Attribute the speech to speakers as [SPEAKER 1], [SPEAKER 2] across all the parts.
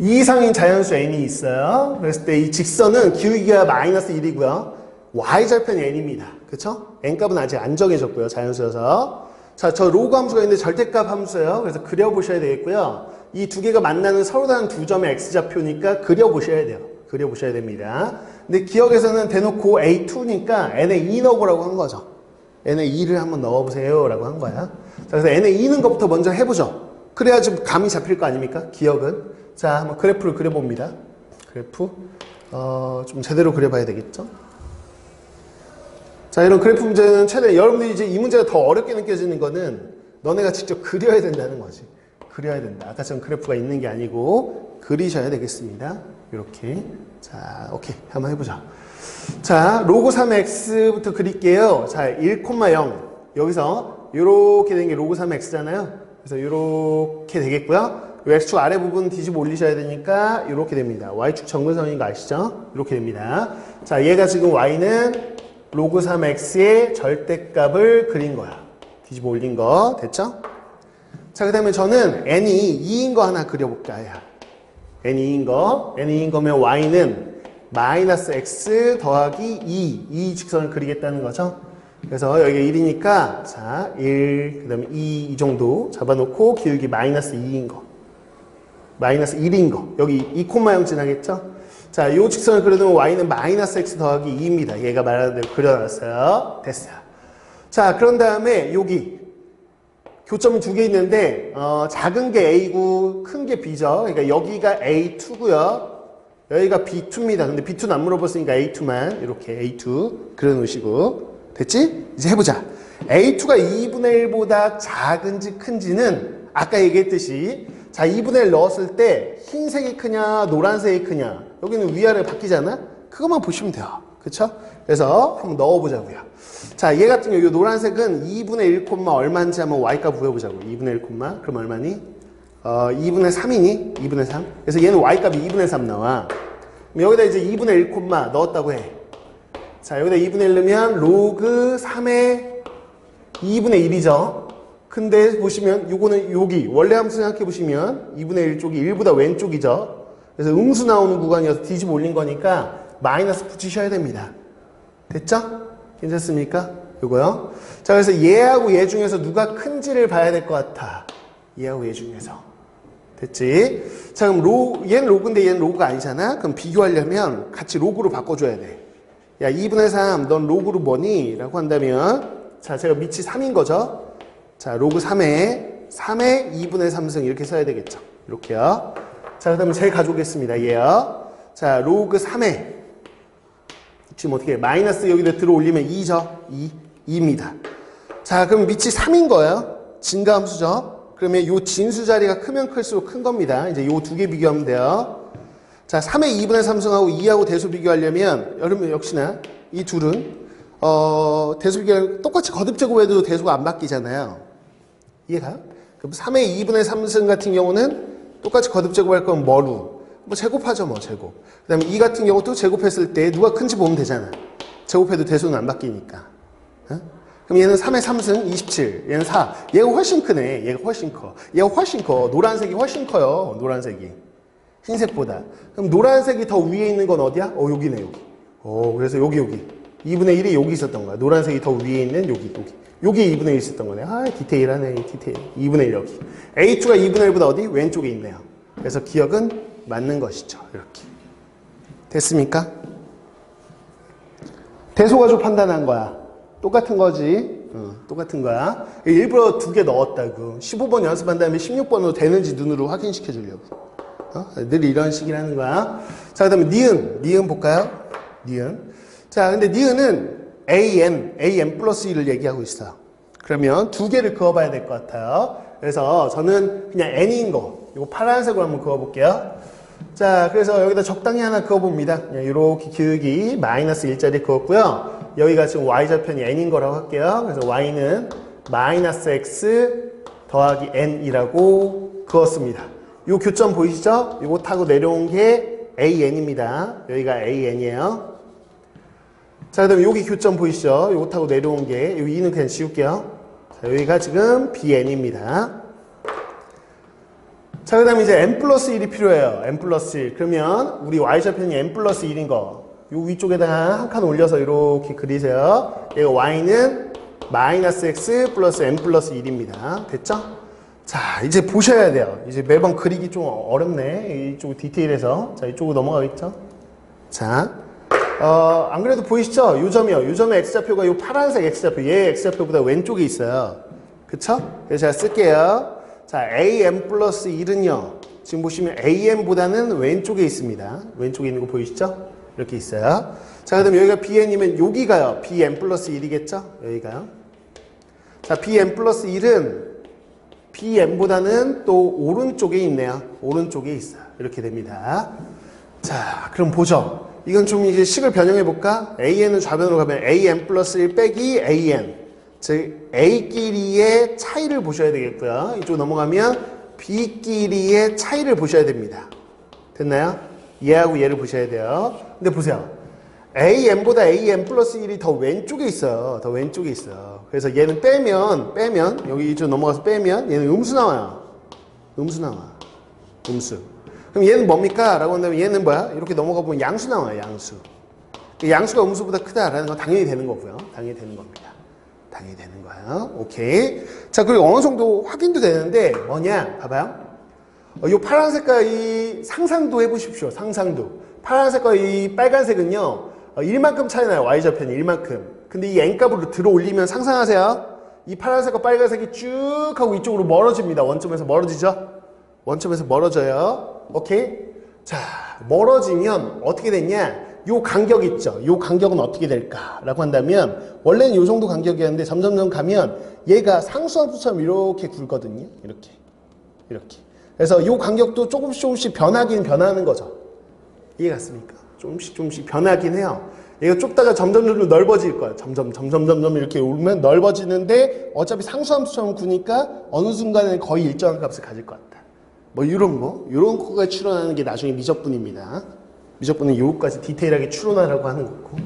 [SPEAKER 1] 2 이상인 자연수 n이 있어요. 그랬을 때 이 직선은 기울기가 마이너스 1이고요. y절편이 n입니다. 그쵸? n값은 아직 안 정해졌고요. 자연수여서. 자, 저 로그 함수가 있는데 절대값 함수예요. 그래서 그려보셔야 되겠고요. 이 두 개가 만나는 서로 다른 두 점의 x좌표니까 그려보셔야 돼요. 그려보셔야 됩니다. 근데 기억에서는 대놓고 A2니까 n에 2 넣어보라고 한 거죠. n에 2를 한번 넣어보세요. 라고 한 거야. 자, 그래서 n에 2는 것부터 먼저 해보죠. 그래야 좀 감이 잡힐 거 아닙니까? 기억은. 자, 한번 그래프를 그려봅니다. 그래프. 어, 좀 제대로 그려봐야 되겠죠? 자, 이런 그래프 문제는 최대, 여러분들이 이제 이 문제가 더 어렵게 느껴지는 거는 너네가 직접 그려야 된다는 거지. 그려야 된다. 아까처럼 그래프가 있는 게 아니고 그리셔야 되겠습니다. 이렇게. 자, 오케이. 한번 해보자. 자, 로그 3x부터 그릴게요. 자, 1,0. 여기서 이렇게 된 게 로그 3x잖아요. 그래서 이렇게 되겠고요. 이 x축 아래 부분 뒤집어 올리셔야 되니까 이렇게 됩니다. y축 정근선인 거 아시죠? 이렇게 됩니다. 자, 얘가 지금 y는 로그 3x의 절대값을 그린 거야. 뒤집어 올린 거. 됐죠? 자, 그 다음에 저는 n이 2인 거 하나 그려볼까요? n이 2인 거. n이 2인 거면 y는 마이너스 x 더하기 2. 이 직선을 그리겠다는 거죠. 그래서 여기가 1이니까, 자, 1, 그 다음에 2, 이 정도 잡아놓고 기울기 마이너스 2인 거. 마이너스 1인 거. 여기 2,0 지나겠죠? 자, 이 직선을 그려두면 y는 마이너스 x 더하기 2입니다. 얘가 말하는 대로 그려놨어요. 됐어요. 자, 그런 다음에 여기 교점이 두 개 있는데 어, 작은 게 A고 큰 게 B죠. 그러니까 여기가 A2고요. 여기가 B2입니다. 근데 B2는 안 물어봤으니까 A2만 이렇게 A2 그려놓으시고 됐지? 이제 해보자. A2가 2분의 1보다 작은지 큰지는 아까 얘기했듯이 자 2분의 1 넣었을 때 흰색이 크냐 노란색이 크냐 여기는 위아래 바뀌잖아? 그것만 보시면 돼요. 그쵸? 그래서 한번 넣어보자고요. 자, 얘 같은 경우 이 노란색은 2분의 1 콤마 얼마인지 한번 y값 구해보자고. 2분의 1 콤마 그럼 얼마니? 어, 2분의 3이니? 2분의 3. 그래서 얘는 y값이 2분의 3 나와. 그럼 여기다 이제 2분의 1 콤마 넣었다고 해. 자, 여기다 2분의 1 넣으면 로그 3의 2분의 1이죠. 근데 보시면 요거는 여기 원래 함수 생각해 보시면 2분의 1 쪽이 1보다 왼쪽이죠. 그래서 음수 나오는 구간이어서 뒤집어 올린 거니까 마이너스 붙이셔야 됩니다. 됐죠? 괜찮습니까? 요거요. 자, 그래서 얘하고 얘 중에서 누가 큰지를 봐야 될 것 같아. 얘하고 얘 중에서. 됐지? 자, 그럼 로, 얘는 로그인데 얘는 로그가 아니잖아? 그럼 비교하려면 같이 로그로 바꿔줘야 돼. 야, 2분의 3, 넌 로그로 뭐니? 라고 한다면, 자, 제가 밑이 3인 거죠? 자, 로그 3에, 3에 2분의 3승 이렇게 써야 되겠죠? 이렇게요. 자, 그 다음에 제일 가져오겠습니다. 얘요. 자, 로그 3에, 지금 어떻게 해? 마이너스 여기다 들어 올리면 2죠? 2. 2입니다. 자, 그럼 밑이 3인 거예요. 진가함수죠? 그러면 요 진수 자리가 크면 클수록 큰 겁니다. 이제 요 두 개 비교하면 돼요. 자, 3의 2분의 3승하고 2하고 대수 비교하려면 여러분 역시나 이 둘은 어, 대수 비교 똑같이 거듭 제곱해도 대수가 안 바뀌잖아요. 이해가? 그럼 3의 2분의 3승 같은 경우는 똑같이 거듭 제곱할 거면 뭐로? 뭐 제곱하죠 뭐 제곱. 그 다음에 이 같은 경우도 제곱했을 때 누가 큰지 보면 되잖아. 제곱해도 대수는 안 바뀌니까. 어? 그럼 얘는 3의 3승 27 얘는 4 얘가 훨씬 크네. 얘가 훨씬 커. 얘가 훨씬 커. 노란색이 훨씬 커요 노란색이. 흰색보다. 그럼 노란색이 더 위에 있는 건 어디야? 어 여기네 여기. 어 그래서 여기 여기. 2분의 1이 여기 있었던 거야. 노란색이 더 위에 있는 여기 여기 여기 2분의 1 있었던 거네 아 디테일하네 디테일 2분의 1 여기 A2가 2분의 1보다 어디? 왼쪽에 있네요 그래서 기억은 맞는 것이죠. 이렇게. 됐습니까? 대소가족 판단한 거야. 똑같은 거지. 어, 똑같은 거야. 일부러 두 개 넣었다고. 15번 연습한 다음에 16번으로 되는지 눈으로 확인시켜 주려고. 어? 늘 이런 식이라는 거야. 자, 그 다음에 니은. 니은 볼까요? 니은. 자, 근데 니은은 an, an 플러스 1을 얘기하고 있어. 그러면 두 개를 그어봐야 될 것 같아요. 그래서 저는 그냥 n인 거. 이거 파란색으로 한번 그어볼게요. 자, 그래서 여기다 적당히 하나 그어봅니다. 이렇게 기울기 마이너스 1짜리 그었고요. 여기가 지금 y좌편이 n인 거라고 할게요. 그래서 y는 마이너스 x 더하기 n이라고 그었습니다. 이 교점 보이시죠? 이거 타고 내려온 게 an입니다. 여기가 an이에요. 자, 그 다음에 여기 교점 보이시죠? 이거 타고 내려온 게, 여기 2는 그냥 지울게요. 자, 여기가 지금 bn입니다. 자, 그 다음에 이제 n 플러스 1이 필요해요. n 플러스 1. 그러면 우리 y좌편이 n 플러스 1인 거. 요 위쪽에다가 한 칸 올려서 이렇게 그리세요. 얘가 y는 마이너스 x 플러스 n 플러스 1입니다. 됐죠? 자, 이제 보셔야 돼요. 이제 매번 그리기 좀 어렵네. 이쪽 디테일에서. 자, 이쪽으로 넘어가겠죠? 자, 어, 안 그래도 보이시죠? 요 점이요. 요 점의 x좌표가 요 파란색 x좌표, 얘 x좌표보다 왼쪽에 있어요. 그쵸? 그래서 제가 쓸게요. 자, am 플러스 1은요. 지금 보시면 am보다는 왼쪽에 있습니다. 왼쪽에 있는 거 보이시죠? 이렇게 있어요. 자, 그 다음에 여기가 bn이면 여기가요. bn 플러스 1이겠죠? 여기가요. 자, bn 플러스 1은 bn보다는 또 오른쪽에 있네요. 오른쪽에 있어요. 이렇게 됩니다. 자, 그럼 보죠. 이건 좀 이제 식을 변형해 볼까? an은 좌변으로 가면 an 플러스 1 빼기 an. 즉, a끼리의 차이를 보셔야 되겠고요. 이쪽 넘어가면 b끼리의 차이를 보셔야 됩니다. 됐나요? 얘하고 얘를 보셔야 돼요. 근데 보세요. am보다 an 플러스 1이 더 왼쪽에 있어요. 더 왼쪽에 있어요. 그래서 얘는 빼면, 빼면, 여기 좀 넘어가서 빼면 얘는 음수 나와요. 음수 나와. 음수. 그럼 얘는 뭡니까? 라고 한다면 얘는 뭐야? 이렇게 넘어가 보면 양수 나와요, 양수. 그 양수가 음수보다 크다라는 건 당연히 되는 거고요. 당연히 되는 겁니다. 당연히 되는 거예요. 오케이. 자, 그리고 어느 정도 확인도 되는데 뭐냐? 봐봐요. 어, 이 파란색과 이 상상도 해보십시오. 상상도. 파란색과 이 빨간색은요. 어, 1만큼 차이 나요. Y좌편이 1만큼. 근데 이 N값으로 들어 올리면 상상하세요. 이 파란색과 빨간색이 쭉 하고 이쪽으로 멀어집니다. 원점에서 멀어지죠? 원점에서 멀어져요. 오케이? 자, 멀어지면 어떻게 됐냐? 요 간격 있죠? 요 간격은 어떻게 될까 라고 한다면 원래는 요 정도 간격이었는데 점점점 가면 얘가 상수함수처럼 이렇게 굵거든요. 이렇게. 이렇게. 그래서 요 간격도 조금씩 조금씩 변하긴 변하는 거죠. 이해 갔습니까? 조금씩 조금씩 변하긴 해요. 얘가 좁다가 점점 점점 넓어질 거예요. 점점 점점 점점 이렇게 오르면 넓어지는데 어차피 상수함수처럼 구니까 어느 순간에 거의 일정한 값을 가질 것 같다. 뭐 이런 거, 이런 거가 추론하는 게 나중에 미적분입니다. 미적분은 요거까지 디테일하게 추론하라고 하는 거고.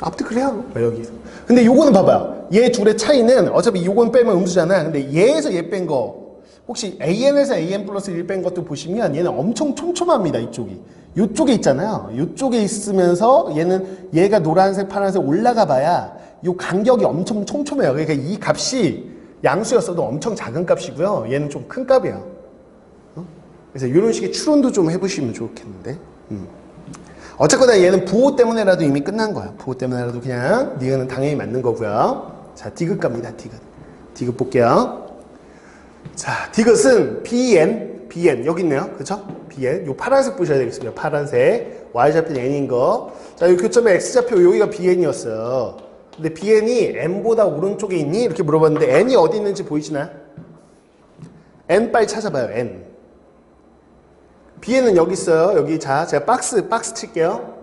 [SPEAKER 1] 아무튼 그래요. 뭐 여기서. 근데 요거는 봐봐요. 얘 둘의 차이는 어차피 요건 빼면 음수잖아. 근데 얘에서 얘 뺀 거. 혹시 AN에서 AN 플러스 1 뺀 것도 보시면 얘는 엄청 촘촘합니다. 이쪽이. 요쪽에 있잖아요. 요쪽에 있으면서 얘는 얘가 노란색, 파란색 올라가 봐야 요 간격이 엄청 촘촘해요. 그러니까 이 값이 양수였어도 엄청 작은 값이고요. 얘는 좀 큰 값이에요. 어? 그래서 이런 식의 추론도 좀 해보시면 좋겠는데. 음. 어쨌거나 얘는 부호 때문에라도 이미 끝난 거야. 부호 때문에라도 그냥 니은은 당연히 맞는 거고요. 자, 디귿 갑니다. 디귿. 디귿 볼게요. 자, 디귿은 bn, bn 여기 있네요. 그렇죠? bn. 요 파란색 보셔야 되겠습니다. 파란색. y좌표 n인 거. 자, 요 교점의 x좌표 여기가 bn이었어요. 근데 bn이 n보다 오른쪽에 있니? 이렇게 물어봤는데 n이 어디 있는지 보이시나요? n 빨리 찾아봐요. n. bn은 여기 있어요. 여기 자, 제가 박스 박스 칠게요.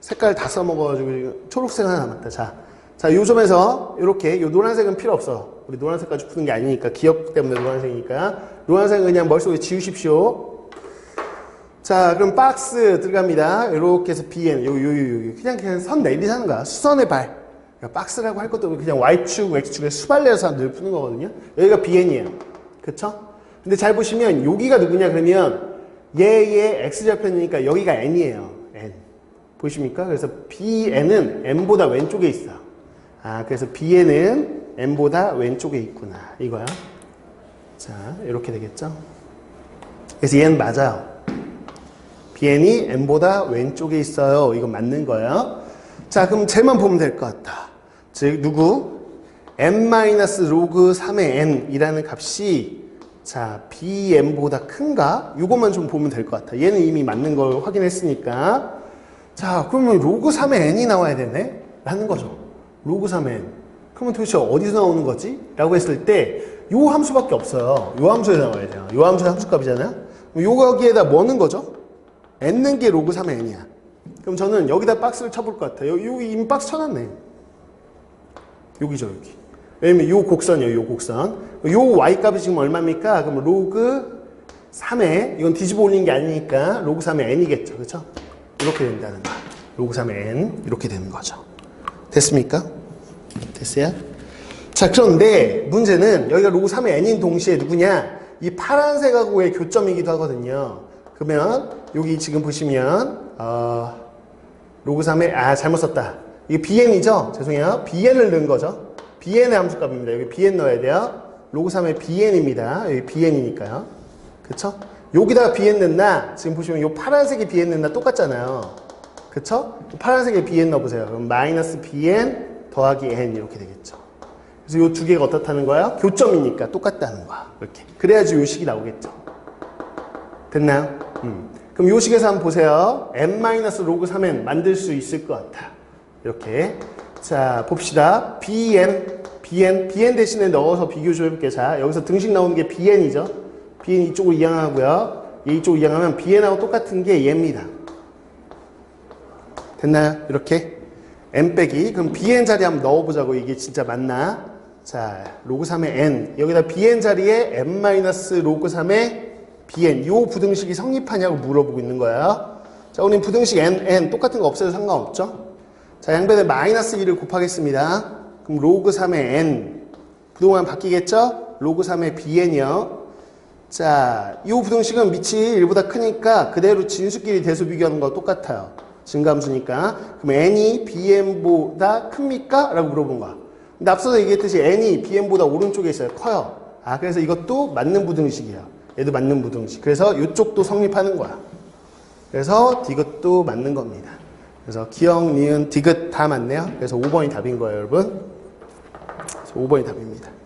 [SPEAKER 1] 색깔 다 써먹어가지고 초록색 하나 남았다. 자, 자, 요 점에서 이렇게 요 노란색은 필요 없어. 우리 노란색까지 푸는 게 아니니까 기억 때문에 노란색이니까 노란색은 그냥 머릿속에 지우십시오. 자, 그럼 박스 들어갑니다. 이렇게 해서 bn 요 요 요 요 그냥 그냥 선 내리자는 거야. 수선의 발. 그러니까 박스라고 할 것도 그냥 y축, x축에 수발내서 늘 푸는 거거든요. 여기가 bn이에요. 그쵸? 근데 잘 보시면 여기가 누구냐 그러면 얘의 x좌편이니까 여기가 n이에요. n. 보이십니까? 그래서 bn은 n보다 왼쪽에 있어. 아, 그래서 bn은 n보다 왼쪽에 있구나. 이거야. 자, 이렇게 되겠죠? 그래서 얘는 맞아요. bn이 n보다 왼쪽에 있어요. 이거 맞는 거예요. 자, 그럼 쟤만 보면 될 것 같다. 즉, 누구? n-로그 3의 n이라는 값이 자, bn보다 큰가? 이것만 좀 보면 될 것 같아. 얘는 이미 맞는 걸 확인했으니까. 자, 그러면 로그 3의 n이 나와야 되네? 라는 거죠. 로그 3의 n. 그러면 도대체 어디서 나오는 거지? 라고 했을 때, 요 함수밖에 없어요. 요 함수에 나와야 돼요. 요 함수의 함수값이잖아요? 요 여기에다 뭐는 거죠? n는 게 로그 3의 n이야. 그럼 저는 여기다 박스를 쳐볼 것 같아요. 여기 이미 박스 쳐놨네. 여기죠, 여기. 왜냐면 요 곡선이에요, 요 곡선. 요 y값이 지금 얼마입니까? 그럼 로그 3에, 이건 뒤집어 올린 게 아니니까 로그 3의 n이겠죠. 그렇죠? 이렇게 된다는 거야. 로그 3의 n. 이렇게 되는 거죠. 됐습니까? 됐어요? 자, 그런데 문제는 여기가 로그 3의 n인 동시에 누구냐? 이 파란색하고의 교점이기도 하거든요. 그러면 여기 지금 보시면 어, 로그 3에 아 잘못 썼다. 이게 bn이죠? 죄송해요. bn을 넣은 거죠. bn의 함수값입니다. 여기 bn 넣어야 돼요. 로그 3의 bn입니다. 여기 bn이니까요. 그쵸? 여기다가 bn 넣나? 지금 보시면 이 파란색이 bn 넣나 똑같잖아요. 그쵸? 파란색에 bn 넣어보세요. 그럼 마이너스 bn 더하기 n 이렇게 되겠죠. 그래서 이 두 개가 어떻다는 거야? 교점이니까 똑같다는 거야. 이렇게. 그래야지 요 식이 나오겠죠. 됐나요? 음. 그럼 요 식에서 한번 보세요. n-로그 3n 만들 수 있을 것 같아. 이렇게. 자, 봅시다. bn, bn, bn 대신에 넣어서 비교 좀 해볼게요. 자, 여기서 등식 나오는 게 bn이죠. bn 이쪽으로 이항하고요. 얘 이쪽으로 이항하면 bn하고 똑같은 게 얘입니다. 됐나요? 이렇게. n 빼기. 그럼 bn 자리 한번 넣어보자고. 이게 진짜 맞나? 자, 로그 3의 n. 여기다 bn 자리에 n 마이너스 로그 3의 bn. 요 부등식이 성립하냐고 물어보고 있는 거예요. 자, 우리 부등식 n, n 똑같은 거 없어도 상관없죠? 자, 양변에 마이너스 2를 곱하겠습니다. 그럼 로그 3의 n. 부동안 바뀌겠죠? 로그 3의 bn이요. 자, 이 부등식은 밑이 1보다 크니까 그대로 진수끼리 대수 비교하는 거 똑같아요. 증감수니까. 그럼 n이 bn보다 큽니까? 라고 물어본 거야. 근데 앞서서 얘기했듯이 n이 bn보다 오른쪽에 있어요. 커요. 아, 그래서 이것도 맞는 부등식이에요. 얘도 맞는 부등식. 그래서 이쪽도 성립하는 거야. 그래서 디귿도 맞는 겁니다. 그래서 기억, 니은, 디귿 다 맞네요. 그래서 5번이 답인 거예요, 여러분. 그래서 5번이 답입니다.